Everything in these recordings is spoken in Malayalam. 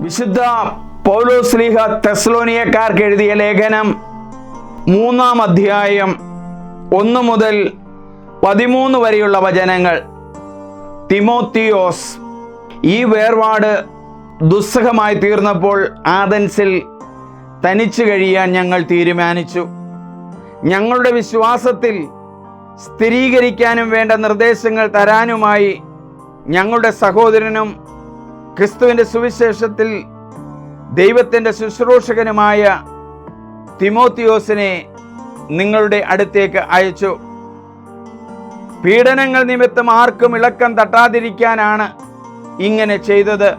വിശുദ്ധ പൗലോസ്ലീഹ തെസ്ലോനിയക്കാർക്ക് എഴുതിയ ലേഖനം മൂന്നാം അധ്യായം ഒന്ന് മുതൽ പതിമൂന്ന് വരെയുള്ള വചനങ്ങൾ. തിമോത്തിയോസ് ഈ വേർപാട് ദുസ്സഹമായി തീർന്നപ്പോൾ ആദൻസിൽ തനിച്ചു കഴിയാൻ ഞങ്ങൾ തീരുമാനിച്ചു. ഞങ്ങളുടെ വിശ്വാസത്തിൽ സ്ഥിരീകരിക്കാനും വേണ്ട നിർദ്ദേശങ്ങൾ തരാനുമായി ഞങ്ങളുടെ സഹോദരനും ക്രിസ്തുവിന്റെ സുവിശേഷത്തിൽ ദൈവത്തിന്റെ ശുശ്രൂഷകനുമായ തിമോത്തിയോസിനെ നിങ്ങളുടെ അടുത്തേക്ക് അയച്ചു. പീഡനങ്ങൾ നിമിത്തം ആർക്കും ഇളക്കം തട്ടാതിരിക്കാനാണ് ഇങ്ങനെ ചെയ്തത്.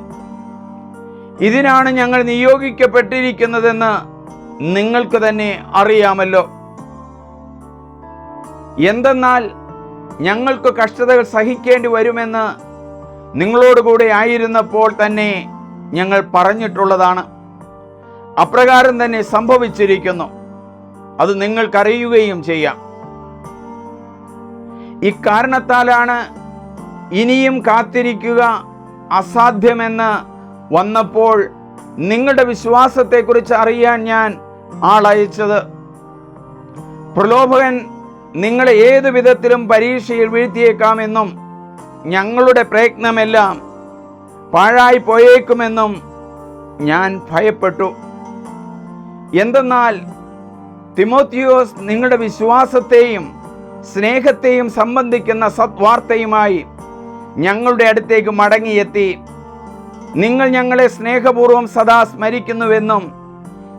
ഇതിനാണ് ഞങ്ങൾ നിയോഗിക്കപ്പെട്ടിരിക്കുന്നതെന്ന് നിങ്ങൾക്ക് തന്നെ അറിയാമല്ലോ. എന്തെന്നാൽ ഞങ്ങൾക്ക് കഷ്ടതകൾ സഹിക്കേണ്ടി വരുമെന്ന് നിങ്ങളോടുകൂടെ ആയിരുന്നപ്പോൾ തന്നെ ഞങ്ങൾ പറഞ്ഞിട്ടുള്ളതാണ്. അപ്രകാരം തന്നെ സംഭവിച്ചിരിക്കുന്നു. അത് നിങ്ങൾക്കറിയുകയും ചെയ്യാം. ഇക്കാരണത്താലാണ് ഇനിയും കാത്തിരിക്കുക അസാധ്യമെന്ന് വന്നപ്പോൾ നിങ്ങളുടെ വിശ്വാസത്തെക്കുറിച്ച് അറിയാൻ ഞാൻ ആളയച്ചത്. പ്രലോഭകൻ നിങ്ങളെ ഏതു വിധത്തിലും പരീക്ഷയിൽ വീഴ്ത്തിയേക്കാമെന്നും ഞങ്ങളുടെ പ്രയത്നമെല്ലാം പാഴായി പോയേക്കുമെന്നും ഞാൻ ഭയപ്പെട്ടു. എന്തെന്നാൽ തിമോത്തിയോസ് നിങ്ങളുടെ വിശ്വാസത്തെയും സ്നേഹത്തെയും സംബന്ധിക്കുന്ന സത്വാർത്തയുമായി ഞങ്ങളുടെ അടുത്തേക്ക് മടങ്ങിയെത്തി. നിങ്ങൾ ഞങ്ങളെ സ്നേഹപൂർവം സദാ സ്മരിക്കുന്നുവെന്നും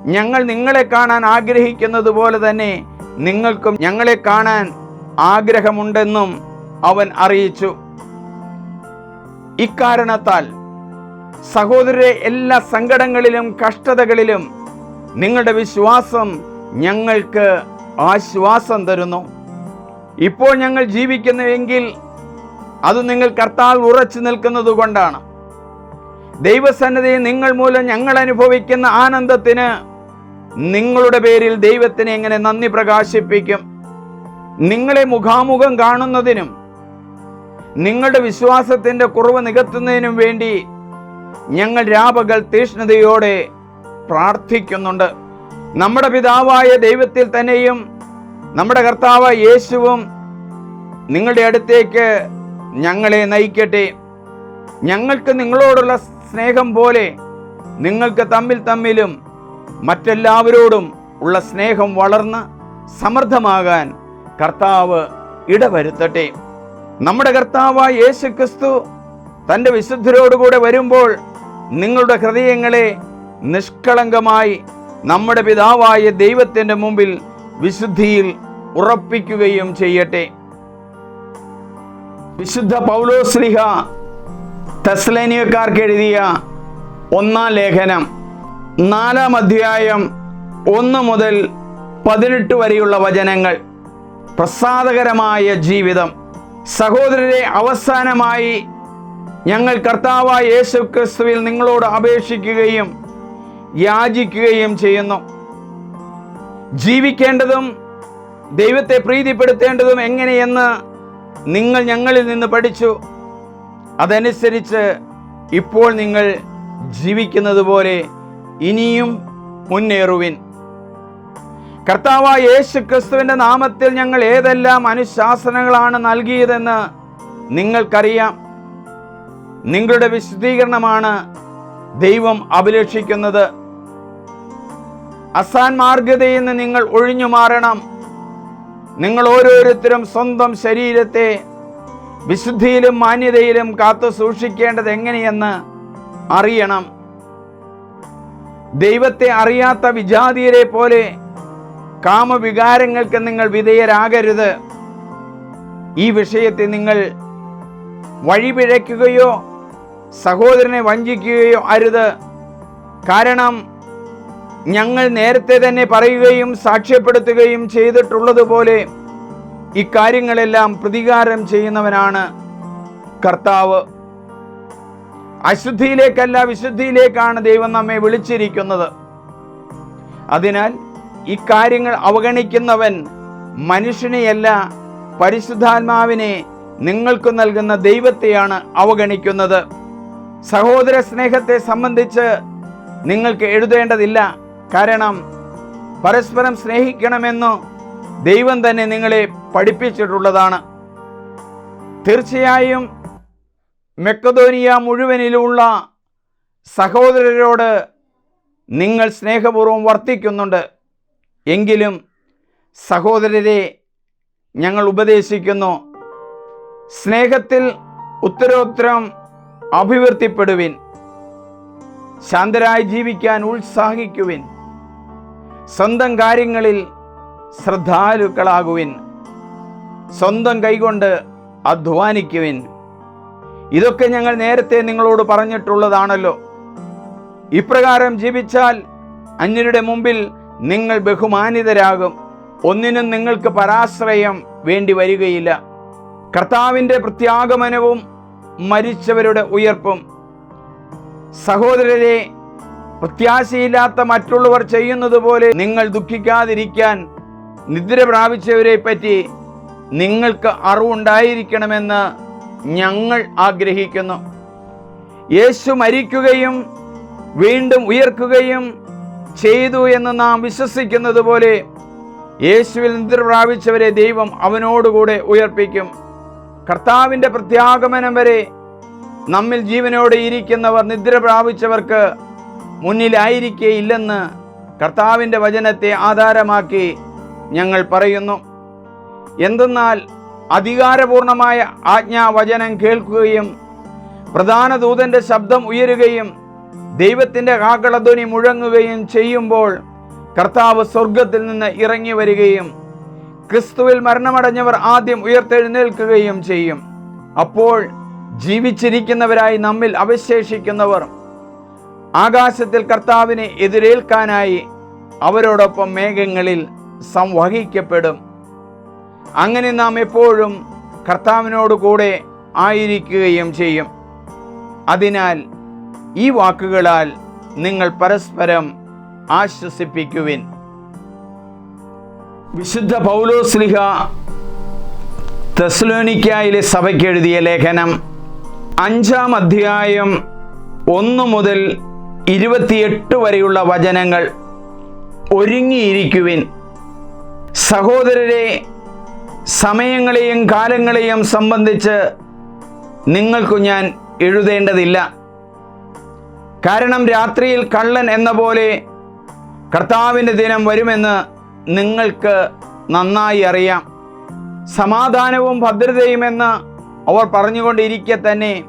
ഞങ്ങൾ നിങ്ങളെ കാണാൻ ആഗ്രഹിക്കുന്നത് പോലെ തന്നെ നിങ്ങൾക്കും ഞങ്ങളെ കാണാൻ ആഗ്രഹമുണ്ടെന്നും അവൻ അറിയിച്ചു. ഇക്കാരണത്താൽ സഹോദരരെ എല്ലാ സങ്കടങ്ങളിലും കഷ്ടതകളിലും നിങ്ങളുടെ വിശ്വാസം ഞങ്ങൾക്ക് ആശ്വാസം തരുന്നു. ഇപ്പോൾ ഞങ്ങൾ ജീവിക്കുന്നുവെങ്കിൽ അത് നിങ്ങൾ കർത്താവ് ഉറച്ചു നിൽക്കുന്നത് കൊണ്ടാണ്. ദൈവസന്നദ്ധയിൽ നിങ്ങൾ മൂലം ഞങ്ങൾ അനുഭവിക്കുന്ന ആനന്ദത്തിന് നിങ്ങളുടെ പേരിൽ ദൈവത്തിന് എങ്ങനെ നന്ദി പ്രകാശിപ്പിക്കും? നിങ്ങളെ മുഖാമുഖം കാണുന്നതിനും നിങ്ങളുടെ വിശ്വാസത്തിന്റെ കുറവ് നികത്തുന്നതിനും വേണ്ടി ഞങ്ങൾ രാപകൽ തീഷ്ണതയോടെ പ്രാർത്ഥിക്കുന്നുണ്ട്. നമ്മുടെ പിതാവായ ദൈവത്തിൽ തന്നെയും നമ്മുടെ കർത്താവ് യേശുവും നിങ്ങളുടെ അടുത്തേക്ക് ഞങ്ങളെ നയിക്കട്ടെ. ഞങ്ങൾക്ക് നിങ്ങളോടുള്ള സ്നേഹം പോലെ നിങ്ങൾക്ക് തമ്മിൽ തമ്മിലും മറ്റെല്ലാവരോടും ഉള്ള സ്നേഹം വളർന്ന് സമൃദ്ധമാകാൻ കർത്താവ് ഇടവരുത്തട്ടെ. നമ്മുടെ കർത്താവായ യേശു ക്രിസ്തു തന്റെ വിശുദ്ധരോടുകൂടെ വരുമ്പോൾ നിങ്ങളുടെ ഹൃദയങ്ങളെ നിഷ്കളങ്കമായി നമ്മുടെ പിതാവായ ദൈവത്തിന്റെ മുമ്പിൽ വിശുദ്ധിയിൽ ഉറപ്പിക്കുകയും ചെയ്യട്ടെ. വിശുദ്ധ പൗലോസ്ലിഹ തെസ്ലേനിയക്കാർക്ക് എഴുതിയ ഒന്നാം ലേഖനം നാലാം അധ്യായം ഒന്ന് മുതൽ പതിനെട്ട് വരെയുള്ള വചനങ്ങൾ പ്രസാദകരമായ ജീവിതം. സഹോദരരെ അവസാനമായി ഞങ്ങൾ കർത്താവായ യേശു ക്രിസ്തുവിൽ നിങ്ങളോട് അപേക്ഷിക്കുകയും യാചിക്കുകയും ചെയ്യുന്നു. ജീവിക്കേണ്ടതും ദൈവത്തെ പ്രീതിപ്പെടുത്തേണ്ടതും എങ്ങനെയെന്ന് നിങ്ങൾ ഞങ്ങളിൽ നിന്ന് പഠിച്ചു. അതനുസരിച്ച് ഇപ്പോൾ നിങ്ങൾ ജീവിക്കുന്നത് പോലെ ഇനിയും മുന്നേറുവിൻ. കർത്താവായ യേശു ക്രിസ്തുവിന്റെ നാമത്തിൽ ഞങ്ങൾ ഏതെല്ലാം അനുശാസനങ്ങളാണ് നൽകിയതെന്ന് നിങ്ങൾക്കറിയാം. നിങ്ങളുടെ വിശദീകരണമാണ് ദൈവം അഭിലഷിക്കുന്നത്. അസാൻമാർഗതയിൽ നിന്ന് നിങ്ങൾ ഒഴിഞ്ഞു മാറണം. നിങ്ങൾ ഓരോരുത്തരും സ്വന്തം ശരീരത്തെ വിശുദ്ധിയിലും മാന്യതയിലും കാത്തു സൂക്ഷിക്കേണ്ടത് എങ്ങനെയെന്ന് അറിയണം. ദൈവത്തെ അറിയാത്ത വിജാതിയരെ പോലെ കാമവികാരങ്ങൾക്ക് നിങ്ങൾ വിധേയരാകരുത്. ഈ വിഷയത്തെ നിങ്ങൾ വഴിപിഴയ്ക്കുകയോ സഹോദരനെ വഞ്ചിക്കുകയോ അരുത്. കാരണം ഞങ്ങൾ നേരത്തെ തന്നെ പറയുകയും സാക്ഷ്യപ്പെടുത്തുകയും ചെയ്തിട്ടുള്ളതുപോലെ ഇക്കാര്യങ്ങളെല്ലാം പ്രതികാരം ചെയ്യുന്നവനാണ് കർത്താവ്. അശുദ്ധിയിലേക്കല്ല വിശുദ്ധിയിലേക്കാണ് ദൈവം നമ്മെ വിളിച്ചിരിക്കുന്നത്. അതിനാൽ ഇക്കാര്യങ്ങൾ അവഗണിക്കുന്നവൻ മനുഷ്യനെയല്ല പരിശുദ്ധാത്മാവിനെ നിങ്ങൾക്ക് നൽകുന്ന ദൈവത്തെയാണ് അവഗണിക്കുന്നത്. സഹോദര സ്നേഹത്തെ സംബന്ധിച്ച് നിങ്ങൾക്ക് എഴുതേണ്ടതില്ല. കാരണം പരസ്പരം സ്നേഹിക്കണമെന്ന് ദൈവം തന്നെ നിങ്ങളെ പഠിപ്പിച്ചിട്ടുള്ളതാണ്. തീർച്ചയായും മെക്കതോനിയ മുഴുവനിലുള്ള സഹോദരരോട് നിങ്ങൾ സ്നേഹപൂർവം വർത്തിക്കുന്നുണ്ട്. എങ്കിലും സഹോദരരെ ഞങ്ങൾ ഉപദേശിക്കുന്നു. സ്നേഹത്തിൽ ഉത്തരോത്തരം അഭിവൃദ്ധിപ്പെടുവിൻ. ശാന്തരായി ജീവിക്കാൻ ഉത്സാഹിക്കുവിൻ. സ്വന്തം കാര്യങ്ങളിൽ ശ്രദ്ധാലുക്കളാകുവിൻ. സ്വന്തം കൈകൊണ്ട് അധ്വാനിക്കുവിൻ. ഇതൊക്കെ ഞങ്ങൾ നേരത്തെ നിങ്ങളോട് പറഞ്ഞിട്ടുള്ളതാണല്ലോ. ഇപ്രകാരം ജീവിച്ചാൽ അന്യരുടെ മുമ്പിൽ നിങ്ങൾ ബഹുമാനിതരാകും. ഒന്നിനും നിങ്ങൾക്ക് പരാശ്രയം വേണ്ടി വരികയില്ല. കർത്താവിന്റെ പ്രത്യാഗമനവും മരിച്ചവരുടെ ഉയർപ്പും. സഹോദരരെ പ്രത്യാശയില്ലാത്ത മറ്റുള്ളവർ ചെയ്യുന്നത് പോലെ നിങ്ങൾ ദുഃഖിക്കാതിരിക്കാൻ നിദ്ര പ്രാപിച്ചവരെ പറ്റി നിങ്ങൾക്ക് അറിവുണ്ടായിരിക്കണമെന്ന് ഞങ്ങൾ ആഗ്രഹിക്കുന്നു. യേശു മരിക്കുകയും വീണ്ടും ഉയർക്കുകയും ചെയ്തു എന്ന് നാം വിശ്വസിക്കുന്നത് പോലെ യേശുവിൽ നിദ്ര പ്രാപിച്ചവരെ ദൈവം അവനോടുകൂടെ ഉയർപ്പിക്കും. കർത്താവിന്റെ പ്രത്യാഗമനം വരെ നമ്മിൽ ജീവനോടെ ഇരിക്കുന്നവർ നിദ്ര പ്രാപിച്ചവർക്ക് മുന്നിലായിരിക്കേയില്ലെന്ന് കർത്താവിന്റെ വചനത്തെ ആധാരമാക്കി ഞങ്ങൾ പറയുന്നു. എന്തെന്നാൽ അധികാരപൂർണമായ ആജ്ഞാവചനം കേൾക്കുകയും പ്രധാന ദൂതന്റെ ശബ്ദം ഉയരുകയും ദൈവത്തിന്റെ കാക്കളധ്വനി മുഴങ്ങുകയും ചെയ്യുമ്പോൾ കർത്താവ് സ്വർഗത്തിൽ നിന്ന് ഇറങ്ങി വരികയും ക്രിസ്തുവിൽ മരണമടഞ്ഞവർ ആദ്യം ഉയർത്തെഴുന്നേൽക്കുകയും ചെയ്യും. അപ്പോൾ ജീവിച്ചിരിക്കുന്നവരായി നമ്മിൽ അവശേഷിക്കുന്നവർ ആകാശത്തിൽ കർത്താവിനെ എതിരേൽക്കാനായി അവരോടൊപ്പം മേഘങ്ങളിൽ സംവഹിക്കപ്പെടും. അങ്ങനെ നാം എപ്പോഴും കർത്താവിനോട് കൂടെ ആയിരിക്കുകയും ചെയ്യും. അതിനാൽ ഈ വാക്കുകളാൽ നിങ്ങൾ പരസ്പരം ആശ്വസിപ്പിക്കുവിൻ. വിശുദ്ധ പൗലോസ്ലിഹ തെസ്ലോനിക്കായിലെ സഭയ്ക്ക് എഴുതിയ ലേഖനം അഞ്ചാം അധ്യായം ഒന്ന് മുതൽ ഇരുപത്തിയെട്ട് വരെയുള്ള വചനങ്ങൾ ഒരുങ്ങിയിരിക്കുവിൻ. സഹോദരരെ സമയങ്ങളെയും കാലങ്ങളെയും സംബന്ധിച്ച് നിങ്ങൾക്കു ഞാൻ എഴുതേണ്ടതില്ല. കാരണം രാത്രിയിൽ കള്ളൻ എന്ന പോലെ കർത്താവിന്റെ ദിനം വരുമെന്ന് നിങ്ങൾക്ക് നന്നായി അറിയാം. സമാധാനവും ഭദ്രതയുമെന്ന് അവർ പറഞ്ഞുകൊണ്ടിരിക്കെ തന്നെ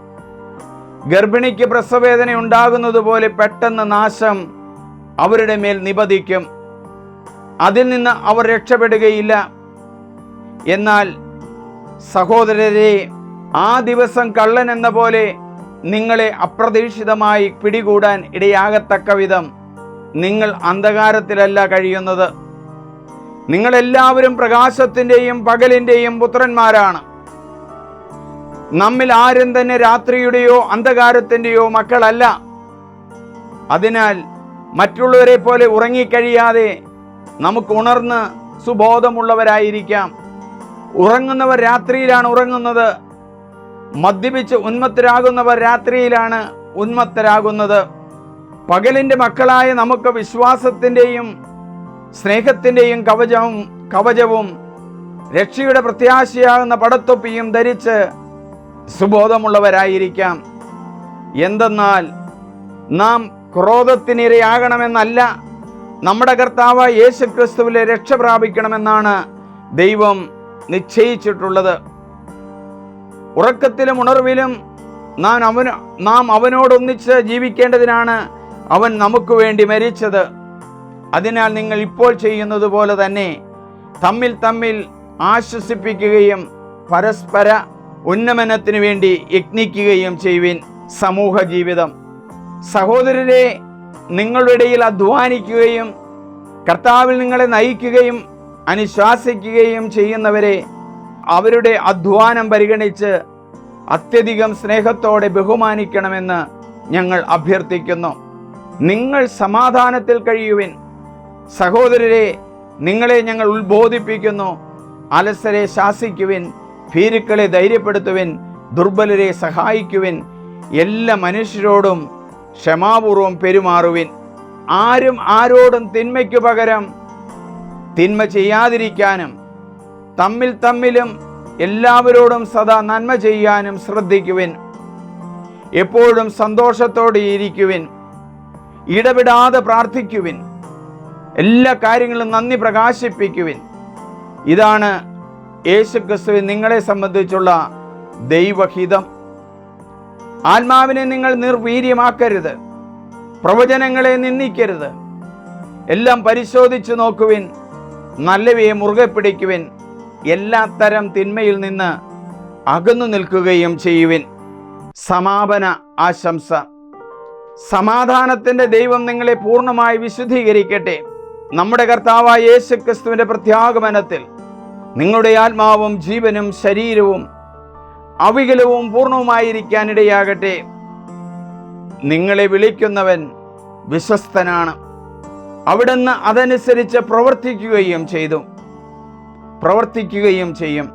ഗർഭിണിക്ക് പ്രസവേദന ഉണ്ടാകുന്നത് പോലെ പെട്ടെന്ന് നാശം അവരുടെ മേൽ നിപതിക്കും. അതിൽ നിന്ന് അവർ രക്ഷപ്പെടുകയില്ല. എന്നാൽ സഹോദരരെ ആ ദിവസം കള്ളൻ എന്ന പോലെ നിങ്ങളെ അപ്രതീക്ഷിതമായി പിടികൂടാൻ ഇടയാകത്തക്ക വിധം നിങ്ങൾ അന്ധകാരത്തിലല്ല കഴിയുന്നത്. നിങ്ങളെല്ലാവരും പ്രകാശത്തിന്റെയും പകലിന്റെയും പുത്രന്മാരാണ്. നമ്മിൽ ആരും തന്നെ രാത്രിയുടെയോ അന്ധകാരത്തിന്റെയോ മക്കളല്ല. അതിനാൽ മറ്റുള്ളവരെ പോലെ ഉറങ്ങിക്കഴിയാതെ നമുക്ക് ഉണർന്ന് സുബോധമുള്ളവരായിരിക്കാം. ഉറങ്ങുന്നവർ രാത്രിയിലാണ് ഉറങ്ങുന്നത്. മദ്യപിച്ച് ഉന്മത്തരാകുന്നവർ രാത്രിയിലാണ് ഉന്മത്തരാകുന്നത്. പകലിന്റെ മക്കളായ നമുക്ക് വിശ്വാസത്തിന്റെയും സ്നേഹത്തിന്റെയും കവചവും കവചവും രക്ഷയുടെ പ്രത്യാശയാകുന്ന പടത്തൊപ്പിയും ധരിച്ച് സുബോധമുള്ളവരായിരിക്കാം. എന്തെന്നാൽ നാം ക്രോധത്തിനിരയാകണമെന്നല്ല നമ്മുടെ കർത്താവ് യേശു ക്രിസ്തുവിലെ രക്ഷ പ്രാപിക്കണമെന്നാണ് ദൈവം നിശ്ചയിച്ചിട്ടുള്ളത്. ഉറക്കത്തിലും ഉണർവിലും നാം അവന് നാം അവനോടൊന്നിച്ച് ജീവിക്കേണ്ടതിനാണ് അവൻ നമുക്ക് വേണ്ടി മരിച്ചത്. അതിനാൽ നിങ്ങൾ ഇപ്പോൾ ചെയ്യുന്നത് പോലെ തന്നെ തമ്മിൽ തമ്മിൽ ആശ്വസിപ്പിക്കുകയും പരസ്പര ഉന്നമനത്തിന് വേണ്ടി യജ്ഞിക്കുകയും ചെയ്യുവിൻ സമൂഹ ജീവിതം. സഹോദരരെ നിങ്ങളുടെ ഇടയിൽ അധ്വാനിക്കുകയും കർത്താവിൽ നിങ്ങളെ നയിക്കുകയും അനുശാസിക്കുകയും ചെയ്യുന്നവരെ അവരുടെ അധ്വാനം പരിഗണിച്ച് അത്യധികം സ്നേഹത്തോടെ ബഹുമാനിക്കണമെന്ന് ഞങ്ങൾ അഭ്യർത്ഥിക്കുന്നു. നിങ്ങൾ സമാധാനത്തിൽ കഴിയുവിൻ. സഹോദരരെ നിങ്ങളെ ഞങ്ങൾ ഉത്ബോധിപ്പിക്കുന്നു. അലസരെ ശാസിക്കുവിൻ. ഭീരുക്കളെ ധൈര്യപ്പെടുത്തുവിൻ. ദുർബലരെ സഹായിക്കുവിൻ. എല്ലാ മനുഷ്യരോടും ക്ഷമാപൂർവം പെരുമാറുവിൻ. ആരും ആരോടും തിന്മയ്ക്കു പകരം തിന്മ ചെയ്യാതിരിക്കാനും തമ്മിൽ തമ്മിലും എല്ലാവരോടും സദാ നന്മ ചെയ്യാനും ശ്രദ്ധിക്കുവിൻ. എപ്പോഴും സന്തോഷത്തോടെ ഇരിക്കുവിൻ. ഇടപെടാതെ പ്രാർത്ഥിക്കുവിൻ. എല്ലാ കാര്യങ്ങളും നന്ദി പ്രകാശിപ്പിക്കുവിൻ. ഇതാണ് യേശുക്രിസ്തുവിൻ നിങ്ങളെ സംബന്ധിച്ചുള്ള ദൈവഹിതം. ആത്മാവിനെ നിങ്ങൾ നിർവീര്യമാക്കരുത്. പ്രവചനങ്ങളെ നിന്ദിക്കരുത്. എല്ലാം പരിശോധിച്ചു നോക്കുവിൻ. നല്ലവയെ മുറുകെ പിടിക്കുവിൻ. എല്ലാ തരം തിന്മയിൽ നിന്ന് അകന്നു നിൽക്കുകയും ചെയ്യുവിൻ. സമാപന ആശംസ. സമാധാനത്തിന്റെ ദൈവം നിങ്ങളെ പൂർണമായി വിശുദ്ധീകരിക്കട്ടെ. നമ്മുടെ കർത്താവായ യേശു ക്രിസ്തുവിന്റെ പ്രത്യാഗമനത്തിൽ നിങ്ങളുടെ ആത്മാവും ജീവനും ശരീരവും അവികലവും പൂർണവുമായിരിക്കാനിടയാകട്ടെ. നിങ്ങളെ വിളിക്കുന്നവൻ വിശ്വസ്തനാണ്. അവിടുന്ന് അതനുസരിച്ച് പ്രവർത്തിക്കുകയും ചെയ്തു. പ്രവർത്തിക്കുകയും ചെയ്യും.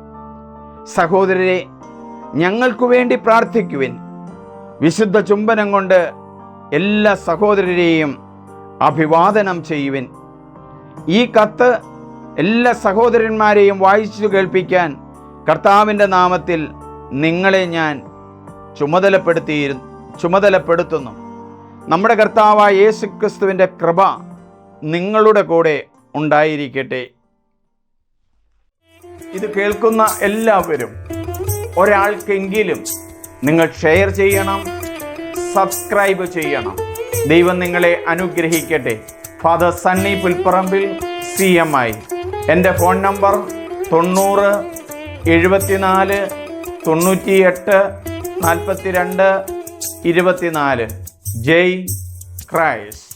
സഹോദരരെ ഞങ്ങൾക്കു വേണ്ടി പ്രാർത്ഥിക്കുവിൻ. വിശുദ്ധ ചുംബനം കൊണ്ട് എല്ലാ സഹോദരരെയും അഭിവാദനം ചെയ്യുവിൻ. ഈ കത്ത് എല്ലാ സഹോദരന്മാരെയും വായിച്ചു കേൾപ്പിക്കാൻ കർത്താവിന്റെ നാമത്തിൽ നിങ്ങളെ ഞാൻ ചുമതലപ്പെടുത്തിയിരുന്നു ചുമതലപ്പെടുത്തുന്നു. നമ്മുടെ കർത്താവായ യേശുക്രിസ്തുവിന്റെ കൃപ നിങ്ങളുടെ കൂടെ ഉണ്ടായിരിക്കട്ടെ. ഇത് കേൾക്കുന്ന എല്ലാവരും ഒരാൾക്കെങ്കിലും നിങ്ങൾ ഷെയർ ചെയ്യണം സബ്സ്ക്രൈബ് ചെയ്യണം. ദൈവം നിങ്ങളെ അനുഗ്രഹിക്കട്ടെ. Father Sunny Pulparambil C M I എന്റെ ഫോൺ നമ്പർ തൊണ്ണൂറ് എഴുപത്തിനാല് തൊണ്ണൂറ്റിയെട്ട് നാൽപ്പത്തിരണ്ട് ഇരുപത്തിനാല്. ജയ് ക്രൈസ്റ്റ്